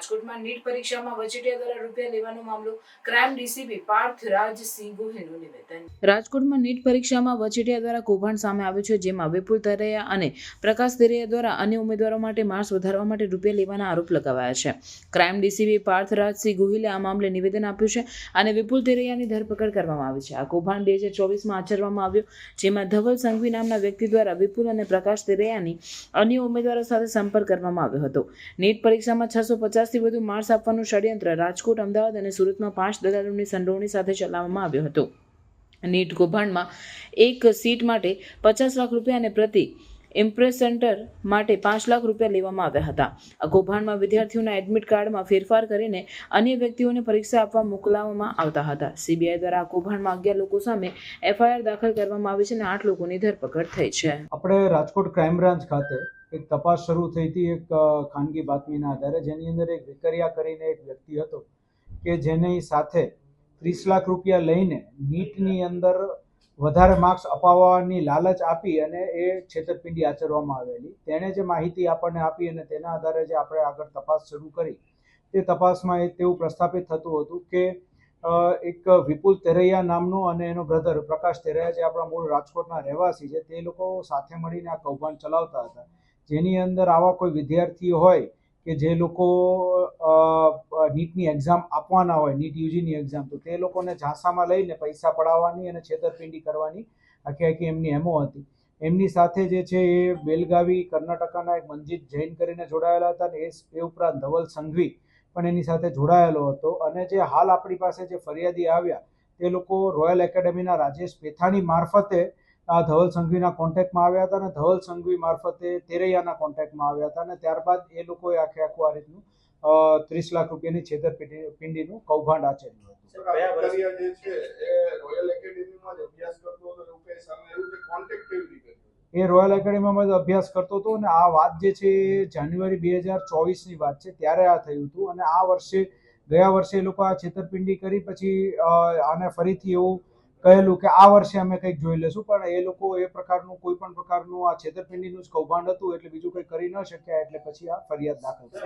રાજકોટમાં નીટ પરીક્ષામાં વચેટિયા દ્વારા રૂપિયા લેવાનો મામલો. ક્રાઇમ ડીસીપી પાર્થ રાજસિંહ ગોહિલનું નિવેદન. રાજકોટમાં નીટ પરીક્ષામાં વચેટિયા દ્વારા કૌભાંડ સામે આવ્યું છે, જેમાં વિપુલ તરૈયા અને પ્રકાશ તરૈયા દ્વારા અન્ય ઉમેદવારો માટે માર્ક્સ વધારવા માટે રૂપિયા લેવાના આરોપ લગાવાયા છે. ક્રાઇમ ડીસીપી પાર્થ રાજસિંહ ગોહિલે આ મામલે નિવેદન આપ્યું છે અને વિપુલ તરૈયાની ધરપકડ કરવામાં આવી છે. આ કૌભાંડ બે હજાર ચોવીસમાં આચરવામાં આવ્યું, જેમાં ધવલ સંઘવી નામના વ્યક્તિ દ્વારા વિપુલ અને પ્રકાશ તરૈયાની અન્ય ઉમેદવારો સાથે સંપર્ક કરવામાં આવ્યો હતો. નીટ પરીક્ષામાં છસો પચાસથી વધુ માર્સ આપવાનું ષડયંત્ર રાજકોટ, અમદાવાદ અને સુરતમાં પાંચ દલાલોની સંડોવણી સાથે ચલાવવામાં આવ્યો હતો. નીટ કૌભાંડમાં એક સીટ માટે પચાસ લાખ રૂપિયા અને પ્રતિ ઇમ્પ્રેસ સેન્ટર માટે પાંચ લાખ રૂપિયા લેવામાં આવ્યા હતા. આ કૌભાંડમાં વિદ્યાર્થીઓના એડમિટ કાર્ડમાં ફેરફાર કરીને અન્ય વ્યક્તિઓને પરીક્ષા આપવા મોકલાવવામાં આવતા હતા. સીબીઆઈ દ્વારા આ કૌભાંડમાં અગિયાર લોકો સામે એફઆઈઆર દાખલ કરવામાં આવી છે અને આઠ લોકોની ધરપકડ થઈ છે. આપણે રાજકોટ ક્રાઇમ બ્રાન્ચ ખાતે એક તપાસ શરૂ થઈ હતી એક ખાનગી બાતમીના આધારે. જેની અંદર એક વિકરિયા કરીને એક વ્યક્તિ હતો કે જેની સાથે ત્રીસ લાખ રૂપિયા લઈને નીટની અંદર વધારે માર્ક્સ અપાવવાની લાલચ આપી અને એ છેતરપિંડી આચરવામાં આવેલી. તેણે જે માહિતી આપણને આપી અને તેના આધારે જે આપણે આગળ તપાસ શરૂ કરી, તે તપાસમાં એ તેવું પ્રસ્થાપિત થતું હતું કે એક વિપુલ તેરૈયા નામનો અને એનો બ્રધર પ્રકાશ તેરૈયા જે આપણા મૂળ રાજકોટના રહેવાસી છે, તે લોકો સાથે મળીને આ કૌભાંડ ચલાવતા હતા. જેની અંદર આવા કોઈ વિદ્યાર્થીઓ હોય કે જે લોકો નીટની એક્ઝામ આપવાના હોય, નીટ યુજીની એક્ઝામ તો તે લોકોને ઝાંસામાં લઈને પૈસા પડાવવાની અને છેતરપિંડી કરવાની આખી આખી એમની એમો હતી. એમની સાથે જે છે એ બેલગાવી, કર્ણાટકાના એક મંજીત જૈન કરીને જોડાયેલા હતા અને એ ઉપરાંત ધવલ સંઘવી પણ એની સાથે જોડાયેલો હતો. અને જે હાલ આપણી પાસે જે ફરિયાદી આવ્યા, તે લોકો રોયલ એકેડેમીના રાજેશ પેથાણી મારફતે આ ધવલ સંઘવીના કોન્ટેક્ટમાં આવ્યા હતા અને ધવલ સંઘવી મારફતે તેરૈયાના કોન્ટેક્ટમાં આવ્યા હતા અને ત્યારબાદ એ લોકોએ આખે આખું આ રીતનું ત્રીસ લાખ રૂપિયાની છેતરપિંડી પિંડીનું કૌભાંડ આચર્યું હતું. કયા વર્ષે? જે છે એ રોયલ એકેડેમીમાં જ અભ્યાસ કરતો હતો એવું કઈ સામે આવ્યું કે કોન્ટેક્ટ કેવી રીતે થયો? એ રોયલ એકેડેમીમાં અભ્યાસ કરતો હતો અને આ વાત જે છે એ જાન્યુઆરી બે હજાર ચોવીસની વાત છે ત્યારે આ થયું હતું અને આ વર્ષે ગયા વર્ષે એ લોકો આ છેતરપિંડી કરી પછી આને ફરીથી એવું કહેલું કે આ વર્ષે અમે કંઈક જોઈ લેશું પણ એ લોકો એ પ્રકારનું કોઈ પણ પ્રકારનું આ છેતરપિંડીનું જ કૌભાંડ હતું એટલે બીજું કંઈ કરી ન શક્યા એટલે પછી આ ફરિયાદ દાખલ થઈ.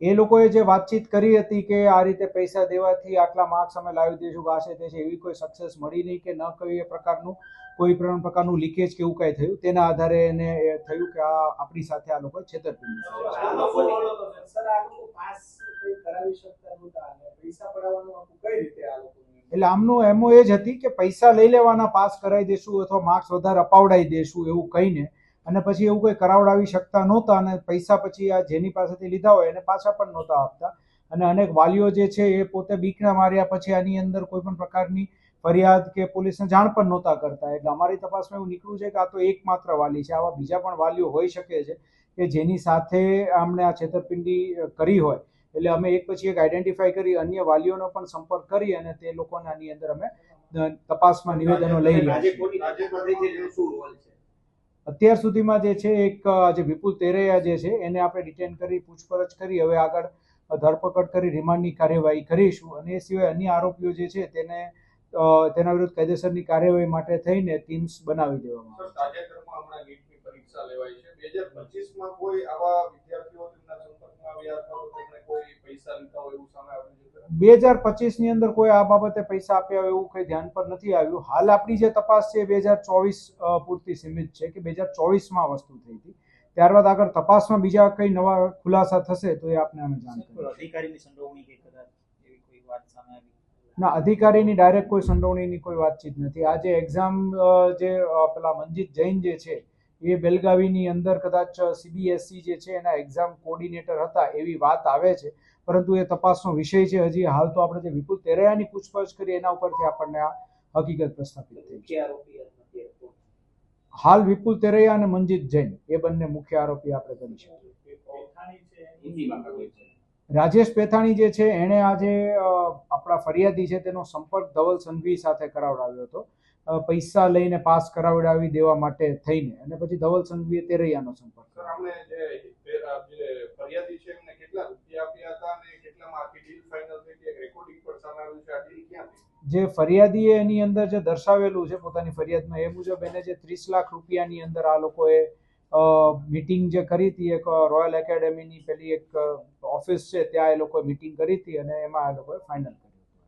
એ લોકોએ જે વાતચીત કરી હતી કે આ રીતે પૈસા દેવાથી આટલા માર્ક્સ અમે લાવી દઈશું કે આ તે છે એવી કોઈ સક્સેસ મળી નહીં કે ન કોઈ એ પ્રકારનું કોઈ પણ પ્રકારનું લીકેજ કે એવું કાંઈ થયું. તેના આધારે એને થયું કે આ આપણી સાથે આ લોકો છેતરપિંડી પાસ પડાવવાનું આખું કઈ રીતે આ લોકો એટલે આમનું એમો એ જ હતી કે પૈસા લઈ લેવાના, પાસ કરાવી દેશું અથવા માર્ક્સ વધારે અપાવડાવી દેશું એવું કહીને. અને પછી એવું કંઈ કરાવડાવી શકતા નહોતા અને પૈસા પછી આ જેની પાસેથી લીધા હોય એને પાછા પણ નહોતા આપતા. અને અનેક વાલીઓ જે છે એ પોતે બીકના માર્યા પછી આની અંદર કોઈ પણ પ્રકારની ફરિયાદ કે પોલીસને જાણ પણ નહોતા કરતા. એટલે અમારી તપાસમાં એવું નીકળ્યું છે કે આ તો એકમાત્ર વાલી છે. આવા બીજા પણ વાલીઓ હોઈ શકે છે કે જેની સાથે આમણે આ છેતરપિંડી કરી હોય. એટલે અમે એક પછી એક આઈડેન્ટિફાઈ કરી અન્ય વાલીઓનો પણ સંપર્ક કરી અને તે લોકોને આની અંદર અમે તપાસમાં નિવેદનો લઈ રહ્યા છે છે? અત્યાર સુધીમાં જે છે એક જે વિપુલ તેરૈયા જે છે એને આપણે ડિટેન કરી પૂછપરછ કરી હવે આગળ ધરપકડ કરી રિમાન્ડની કાર્યવાહી કરીશું. અને એ સિવાય અન્ય આરોપીઓ જે છે તેને તેના વિરુદ્ધ કાયદેસરની કાર્યવાહી માટે થઈને ટીમ્સ બનાવી દેવામાં આવે નીટની પરીક્ષા લેવાય છે. બે હજાર પચીસમાં કોઈ આવા વિદ્યાર્થીઓ તેમના સંપર્કમાં આવ્યા અથવા તો તેમણે કોઈ પૈસા લીધા હોય એવું સામે આવ્યું છે? બે હજાર પચીસની અંદર કોઈ આ બાબતે પૈસા આપ્યા હોય એવું કંઈ ધ્યાન પર નથી આવ્યું. હાલ આપણી જે તપાસ છે બે હજાર ચોવીસ પૂરતી સીમિત છે કે બે હજાર ચોવીસમાં વસ્તુ થઈ હતી. ત્યારબાદ આગળ તપાસમાં બીજા કંઈ નવા ખુલાસા થશે તો એ આપને અમે જાણ કરીશું. અધિકારીની સંડોવણી કે કદાચ એવી કોઈ વાત સામે આવી? ના અધિકારીની ડાયરેક્ટ કોઈ સંડોવણીની કોઈ વાતચીત નથી. આ જે એક્ઝામ જે પેલા મનજીત જૈન જે છે એ બેલગાવીની અંદર કદાચ સીબીએસસી જે છે એના એક્ઝામ કોર્ડિનેટર હતા એવી વાત આવે છે. પરંતુ એ તપાસનો વિષય છે. હજી હાલ તો આપણે જે વિપુલ તેરૈયાની પૂછપરછ કરી એના ઉપરથી આપણને આ હકીકત પ્રસ્થાપિત થઈ? હાલ વિપુલ તેરૈયા અને મંજીત જૈન એ બંને મુખ્ય આરોપી આપણે કરી શકીએ. રાજેશ પેથાણી જે છે એણે આજે આપણા ફરિયાદી છે તેનો સંપર્ક ધવલ સંઘવી સાથે કરાવડાવ્યો હતો. પૈસા લઈને પાસ કરાવડાવી દેવા માટે થઈને. અને પછી ધવલ સંઘવીએ તેરૈયાનો સંપર્ક. જે ફરિયાદી છે એમને કેટલા રૂપિયા આપ્યા હતા અને કેટલામાં આખી ડીલ ફાઇનલ થઈ હતી? રેકોર્ડિંગ પણ સામે છે આ ડીલ ક્યાંથી જે ફરિયાદીએ એની અંદર જે દર્શાવેલું છે પોતાની ફરિયાદમાં એ મુજબ એને જે ત્રીસ લાખ રૂપિયાની અંદર આ લોકોએ મિટિંગ જે કરી હતી એક રોયલ એકેડેમીની પેલી એક ઓફિસ છે ત્યાં એ લોકોએ મિટિંગ કરી હતી અને એમાં આ લોકોએ ફાઇનલ કર્યું.